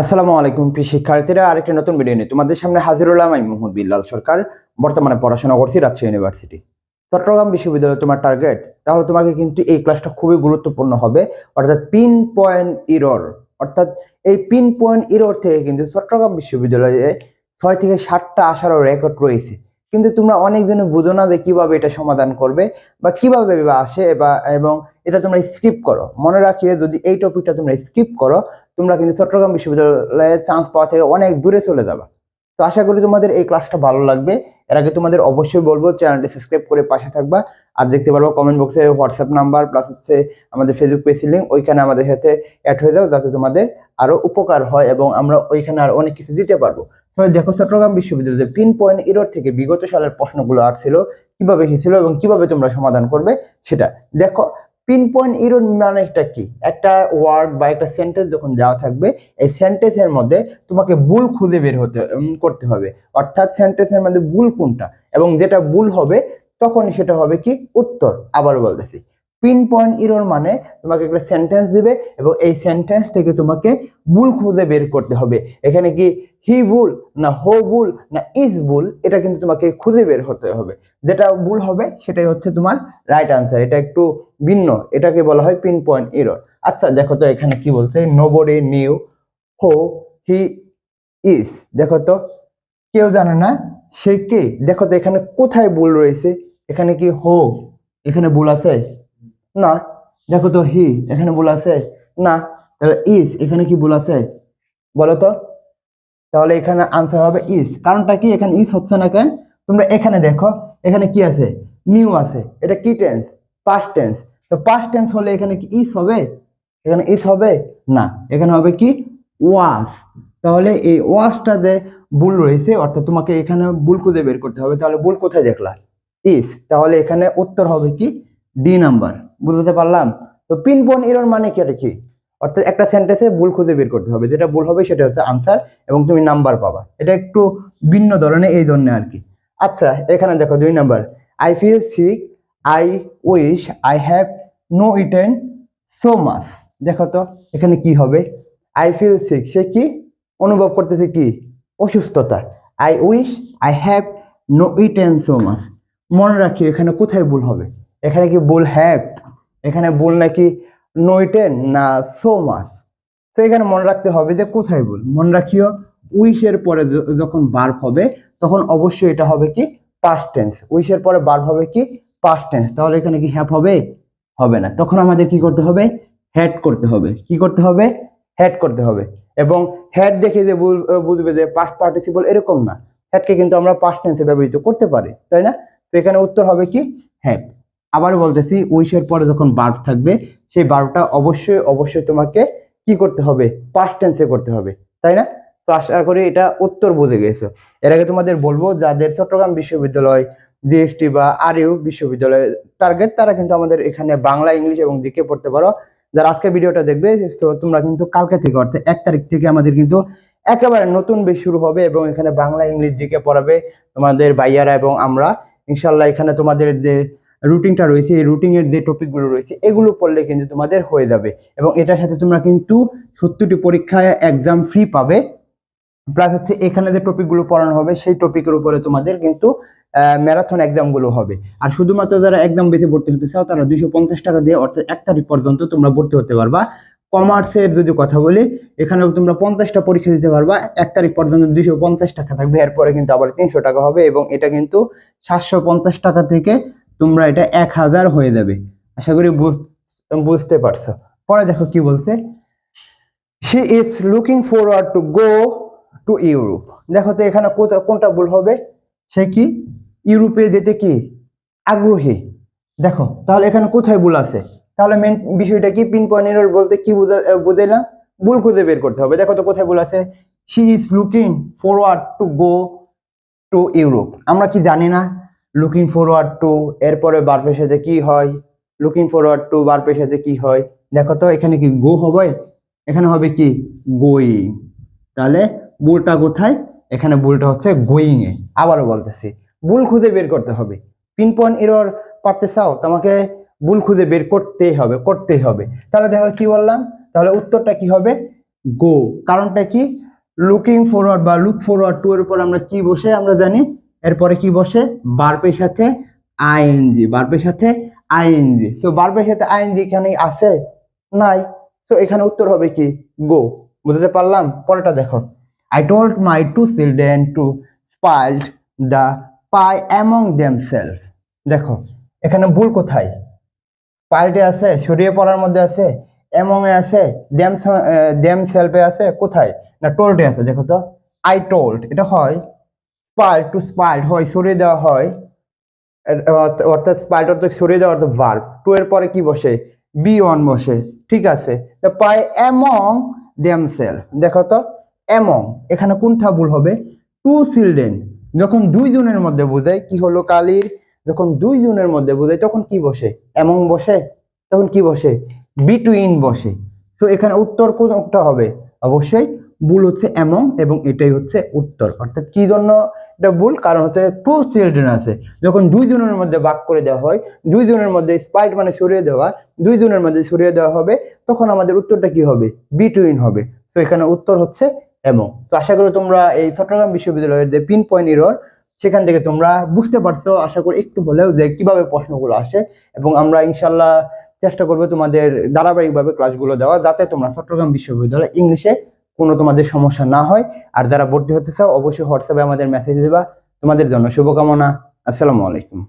আসসালামু আলাইকুম, প্রিয় শিক্ষার্থীরা, আরেকটি নতুন ভিডিও নিয়ে তোমাদের সামনে হাজির হলাম আমি মোহাম্মদ বিল্লাল সরকার, বর্তমানে পড়াশোনা করছি রাজশাহী ইউনিভার্সিটি চট্টগ্রাম বিশ্ববিদ্যালয় তোমার টার্গেট তাহলে তোমাকে কিন্তু এই ক্লাসটা খুবই গুরুত্বপূর্ণ হবে, অর্থাৎ পিন পয়েন্ট ইরর অর্থাৎ এই পিন পয়েন্ট ইরর থেকে কিন্তু চট্টগ্রাম বিশ্ববিদ্যালয়ে ছয় থেকে সাতটা আসারও রেকর্ড রয়েছে। কিন্তু তোমরা অনেক দিনে বুঝো না যে কীভাবে এটা সমাধান করবে, বা কীভাবে আসে, বা এবং এটা তোমরা স্কিপ করো। মনে রাখিয়ে যদি এই টপিকটা তোমরা স্কিপ করো তোমরা কিন্তু চট্টগ্রাম বিশ্ববিদ্যালয়ে চান্স পাওয়া থেকে অনেক দূরে চলে যাবে। তো আশা করি তোমাদের এই ক্লাসটা ভালো লাগবে। এর আগে তোমাদের অবশ্যই বলব চ্যানেলটি সাবস্ক্রাইব করে পাশে থাকবা। আর দেখতে পারব কমেন্ট বক্সে হোয়াটসঅ্যাপ নাম্বার প্লাস হচ্ছে আমাদের ফেসবুক পেজ লিঙ্ক ওইখানে আমাদের সাথে অ্যাড হয়ে যাও, যাতে তোমাদের আরও উপকার হয় এবং আমরা ওইখানে আর অনেক কিছু দিতে পারব। তো দেখো, চট্টগ্রাম বিশ্ববিদ্যালয়ে পিন পয়েন্ট ইরোর থেকে বিগত সালের প্রশ্নগুলো আসছিল, কীভাবে এসেছিল এবং কীভাবে তোমরা সমাধান করবে সেটা। দেখো পিন পয়েন্ট ইরোর মানে একটা কি? একটা ওয়ার্ড বা একটা সেন্টেন্স যখন দেওয়া থাকবে, এই সেন্টেন্সের মধ্যে তোমাকে ভুল খুঁজে বের হতে করতে হবে। অর্থাৎ সেন্টেন্সের মধ্যে ভুল কোনটা? এবং যেটা ভুল হবে তখন সেটা হবে কি? উত্তর। আবার বলতেছি। পিন পয়েন্ট ইরোর মানে তোমাকে একটা সেন্টেন্স দিবে এবং এই সেন্টেন্স থেকে তোমাকে ভুল খুঁজে বের করতে হবে। এখানে কি হি ভুল, না হো ভুল, না ইজ ভুল, এটা কিন্তু তোমাকে খুঁজে বের হতে হবে। যেটা ভুল হবে, সেটাই হচ্ছে তোমার রাইট আনসার এটা একটু ভিন্ন, এটাকে বলা হয় পিন পয়েন্ট এরর আচ্ছা দেখো তো এখানে কি বলছে? নোবডি নিউ হো, হি ইজ দেখো তো, কেউ জানে না সে কে? দেখো তো এখানে কোথায় ভুল রয়েছে? এখানে কি হো, এখানে ভুল আছে? না। দেখো তো, হি, এখানে ভুল আছে? না। তাহলে ইজ এখানে কি ভুল আছে? বলো তো। তাহলে এখানে আনসার হবে ইজ কারণটা কি? এখানে ইজ হচ্ছে না কেন? তোমরা এখানে দেখো, এখানে কি আছে? নিউ আছে। এটা কি টেন্স পাস্ট টেন্স তো পাস্ট টেন্স হলে এখানে কি ইজ হবে? এখানে ইজ হবে? না। এখানে হবে কি? ওয়াস তাহলে এই ওয়াসটাতে ভুল রয়েছে, অর্থাৎ তোমাকে এখানে ভুল খুঁজে বের করতে হবে, তাহলে ভুল কোথায় দেখলা? ইজ তাহলে এখানে উত্তর হবে কি? ডি নাম্বার বুঝতে পারলাম? তো পিন বোন এরর মানে কি? এটা কি? অর্থাৎ একটা সেন্টেন্সে ভুল খুঁজে বের করতে হবে। যেটা ভুল হবে সেটা হচ্ছে আনসার এবং তুমি নাম্বার পাবা। এটা একটু ভিন্ন ধরনের এই ধরনের আর কি। আচ্ছা এখানে দেখো দুই number I feel sick I wish I have no eaten so much দেখো তো, এখানে কি হবে? আই ফিল সিক সে কি? অনুভব করতেছে কি? অসুস্থতা। I wish I have no eaten so much মনে রাখি, এখানে কোথায় ভুল হবে? এখানে কি ভুল হ্যাভ এখানে ভুল নাকি নো ইটেন না সো মাস তো এখানে মনে রাখতে হবে যে কোথায় ভুল? মনে রাখিও উইশের পরে যখন বার্ব হবে, তখন অবশ্যই এটা হবে কি? পাস্ট টেন্স উইশের পরে বার্ব হবে কি? পাস্ট টেন্স তাহলে এখানে কি হ্যাপ হবে? হবে না। তখন আমাদের কি করতে হবে? হেড করতে হবে। কি করতে হবে? হেড করতে হবে। এবং হেড দেখে যে বুঝবে যে পাস্ট পার্টিসিপল এরকম না। হেডকে কিন্তু আমরা পাস্ট টেন্সে ব্যবহৃত করতে পারি, তাই না? তো এখানে উত্তর হবে কি? হেড আবার বলতেছি উইশের পরে যখন বার্ব থাকবে, সেই বার্বটা অবশ্যই অবশ্যই তোমাকে কি করতে হবে? পাস্ট টেন্সে করতে হবে, তাই না? তো আশা করি এটা উত্তর বুঝে গেছো। এর আগে তোমাদের বলব, যাদের চট্টগ্রাম বিশ্ববিদ্যালয় জিএসটি বা আর ইউ বিশ্ববিদ্যালয়ের টার্গেট তারা কিন্তু আমাদের এখানে বাংলা, ইংলিশ এবং দিকে পড়তে পারো। যারা আজকে ভিডিওটা দেখবে তো তোমরা কিন্তু কালকে থেকে, অর্থাৎ এক তারিখ থেকে আমাদের কিন্তু একেবারে নতুন বেশ শুরু হবে এবং এখানে বাংলা, ইংলিশ দিকে পড়াবে তোমাদের ভাইয়ারা এবং আমরা। ইনশাল্লাহ এখানে তোমাদের যে রুটিনটা রয়েছে, এই রুটিনের যে টপিকগুলো রয়েছে, এগুলো পড়লে কিন্তু তোমাদের হয়ে যাবে এবং এটার সাথে তোমরা কিন্তু সত্তরটি পরীক্ষায় এক্সাম ফ্রি পাবে। প্লাস হচ্ছে এখানে যে টপিকগুলো পড়ানো হবে, সেই টপিকের উপরে তোমাদের কিন্তু ম্যারাথন এক্সামগুলো হবে। আর শুধুমাত্র যারা একদম বেশি ভর্তি হতে চাও, তারা দুইশো পঞ্চাশ টাকা দিয়ে অর্থাৎ এক তারিখ পর্যন্ত তোমরা ভর্তি হতে পারবা। কমার্সের যদি কথা বলি, এখানেও তোমরা পঞ্চাশটা পরীক্ষা দিতে পারবা। এক তারিখ পর্যন্ত দুইশো পঞ্চাশ টাকা থাকবে, এরপরে কিন্তু আবার তিনশো টাকা হবে এবং এটা কিন্তু সাতশো পঞ্চাশ টাকা থেকে তোমরা এটা এক হাজার হয়ে যাবে। আশা করি বুঝ- বুঝতে পারছ। পরে দেখো কি বলছে। She is looking forward to go to Europe দেখো তো এখানে কোনটা ভুল হবে? সে কি? ইউরোপে যেতে কি আগ্রহী? দেখো, তাহলে এখানে কোথায় ভুল আছে? তাহলে মেন বিষয়টা কি? পিন পয়েন্ট বলতে কি বুঝা- বুঝাইলাম? ভুল খুঁজে বের করতে হবে। দেখো তো কোথায় ভুল আছে? She is looking forward to go to Europe আমরা কি জানি না? লুকিং ফরওয়ার্ড টু এরপরে বারপের সাথে কি হয়? লুকিং ফরওয়ার্ড টু বারপের সাথে কি হয়? দেখো তো, এখানে কি গো হবে? এখানে হবে কি গোয়িং তাহলে বুলটা কোথায়? এখানে বুলটা হচ্ছে গোয়িং এ আবারও বলতেছি। বুল খুঁজে বের করতে হবে। পিন পয়েন্ট এরর পারতে চাও তোমাকে বুল খুঁজে বের করতেই হবে করতেই হবে। তাহলে দেখো কি বললাম? তাহলে উত্তরটা কি হবে? গো কারণটা কি? লুকিং ফরওয়ার্ড বা লুক ফরওয়ার্ড টু এর উপর আমরা কি বসে, আমরা জানি এরপরে কি বসে? বার্বের সাথে আইএনজি বার্বের সাথে আইএনজি সো বার্বের সাথে আইএনজি এখানে আছে? নাই। সো এখানে উত্তর হবে কি? গো বুঝতে পারলাম? পরেরটা দেখো। I told my two children to spoiled the pie among themselves দেখো, এখানে ভুল কোথায়? পাল্টে আছে, সরিয়ে পড়ার মধ্যে আছে এমং এ আছে দেম দেম সেলফে আছে, কোথায়? না টোল্ডে আছে, দেখো তো। আই টোল্ড এটা হয় স্পাইল টু স্পাইল হয়, সরিয়ে দেওয়া হয়। অর্থাৎ স্পাইল অর্থাৎ সরিয়ে দেওয়া অর্থাৎ ভার্ব টু এর পরে কি বসে? বি ওয়ান বসে, ঠিক আছে। পাই এমং দেম সেলফ দেখো তো এমং এখানে কোনটা ভুল হবে? টু চিলড্রেন যখন দুই জনের মধ্যে বোঝায়, কি হলো কালির? যখন দুই জনের মধ্যে বোঝায়, তখন কি বসে? এমন বসে? তখন কি বসে? বিটুইন বসে। তো এখানে উত্তর কোনটা হবে? অবশ্যই ভুল হচ্ছে এমং এবং এটাই হচ্ছে উত্তর। অর্থাৎ কি জন্য এটা ভুল? কারণ হচ্ছে টু চিলড্রেন আছে। যখন দুই জনের মধ্যে ভাগ করে দেওয়া হয়, দুই জনের মধ্যে স্পাইট মানে সরিয়ে দেওয়া, দুই জনের মধ্যে সরিয়ে দেওয়া হবে, তখন আমাদের উত্তরটা কি হবে? বিটুইন হবে। তো এখানে উত্তর হচ্ছে এবং তো আশা করি তোমরা এই চট্টগ্রাম বিশ্ববিদ্যালয়ের যে পিন পয়েন্ট ইরর সেখান থেকে তোমরা বুঝতে পারছ। আশা করি একটু হলেও যে কীভাবে প্রশ্নগুলো আসে এবং আমরা ইনশাল্লাহ চেষ্টা করব তোমাদের ধারাবাহিকভাবে ক্লাসগুলো দেওয়া যাতে তোমরা চট্টগ্রাম বিশ্ববিদ্যালয় ইংলিশে কোনো তোমাদের সমস্যা না হয়। আর যারা ভর্তি হতে চাও, অবশ্যই হোয়াটসঅ্যাপে আমাদের মেসেজ দেবা। তোমাদের জন্য শুভকামনা। আসসালামু আলাইকুম।